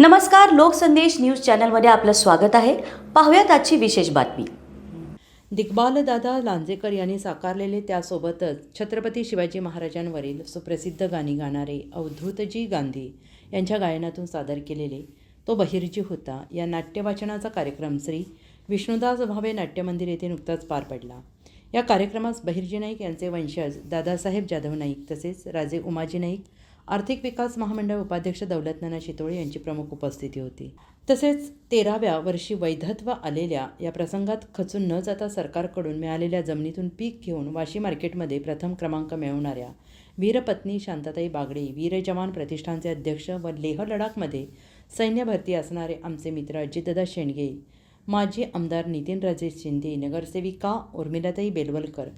नमस्कार लोकसंदेश न्यूज चॅनलमध्ये आपलं स्वागत आहे. पाहूयात आजची विशेष बातमी. दिग्बालदादा लांजेकर यांनी साकारलेले त्यासोबतच छत्रपती शिवाजी महाराजांवरील सुप्रसिद्ध गाणी गाणारे अवधूतजी गांधी यांच्या गायनातून सादर केलेले तो बहिर्जी होता. या नाट्यवाचनाचा कार्यक्रम श्री विष्णुदास भावे नाट्यमंदिर येथे नुकताच पार पडला. या कार्यक्रमास बहिर्जी नाईक यांचे वंशज दादासाहेब जाधव नाईक तसेच राजे उमाजी नाईक आर्थिक विकास महामंडळ उपाध्यक्ष दौलतनाना शितोळे यांची प्रमुख उपस्थिती होती. तसेच तेराव्या वर्षी वैधत्व आलेल्या या प्रसंगात खचून न जाता सरकारकडून मिळालेल्या जमिनीतून पीक घेऊन वाशी मार्केटमध्ये प्रथम क्रमांक मिळवणाऱ्या वीरपत्नी शांताताई बागडे वीर जवान प्रतिष्ठानचे अध्यक्ष व लेह लडाखमध्ये सैन्य भरती असणारे आमचे मित्र अजितदादा शेंडगे माजी आमदार नितीनराजे शिंदे नगरसेविका उर्मिलाताई बेलवलकर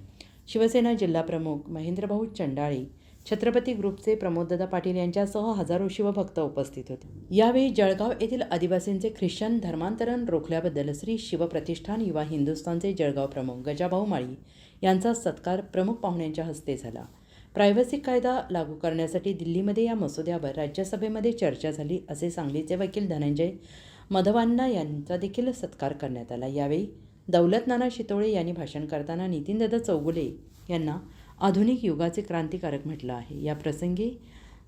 शिवसेना जिल्हाप्रमुख महेंद्रभाऊ चंडाळे छत्रपती ग्रुपचे प्रमोददादा पाटील यांच्यासह हजारो शिवभक्त उपस्थित होते. यावेळी जळगाव येथील आदिवासींचे ख्रिश्चन धर्मांतरण रोखल्याबद्दल श्री शिवप्रतिष्ठान युवा हिंदुस्थानचे जळगाव प्रमुख गजाभाऊ माळी यांचा सत्कार प्रमुख पाहुण्यांच्या हस्ते झाला. प्रायव्हसी कायदा लागू करण्यासाठी दिल्लीमध्ये या मसुद्यावर राज्यसभेमध्ये चर्चा झाली असे सांगलीचे वकील धनंजय मधवांना यांचा देखील सत्कार करण्यात आला. यावेळी दौलत नाना शितोळे यांनी भाषण करताना नितीनदादा चौगुले यांना आधुनिक युगाचे क्रांतिकारक म्हटलं आहे. या प्रसंगी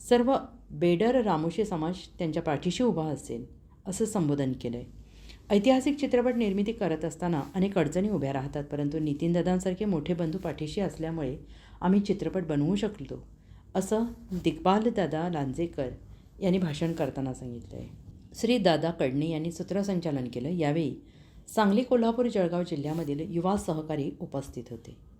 सर्व बेडर रामोशी समाज त्यांच्या पाठीशी उभा असेल असं संबोधन केलं आहे ऐतिहासिक चित्रपट निर्मिती करत असताना अनेक अडचणी उभ्या राहतात परंतु नितीनदादांसारखे मोठे बंधू पाठीशी असल्यामुळे आम्ही चित्रपट बनवू शकलो असं दिग्बालदादा लांजेकर यांनी भाषण करताना सांगितलं आहे श्री दादा कडणे यांनी सूत्रसंचालन केलं. यावेळी सांगली कोल्हापूर जळगाव जिल्ह्यामधील युवा सहकारी उपस्थित होते.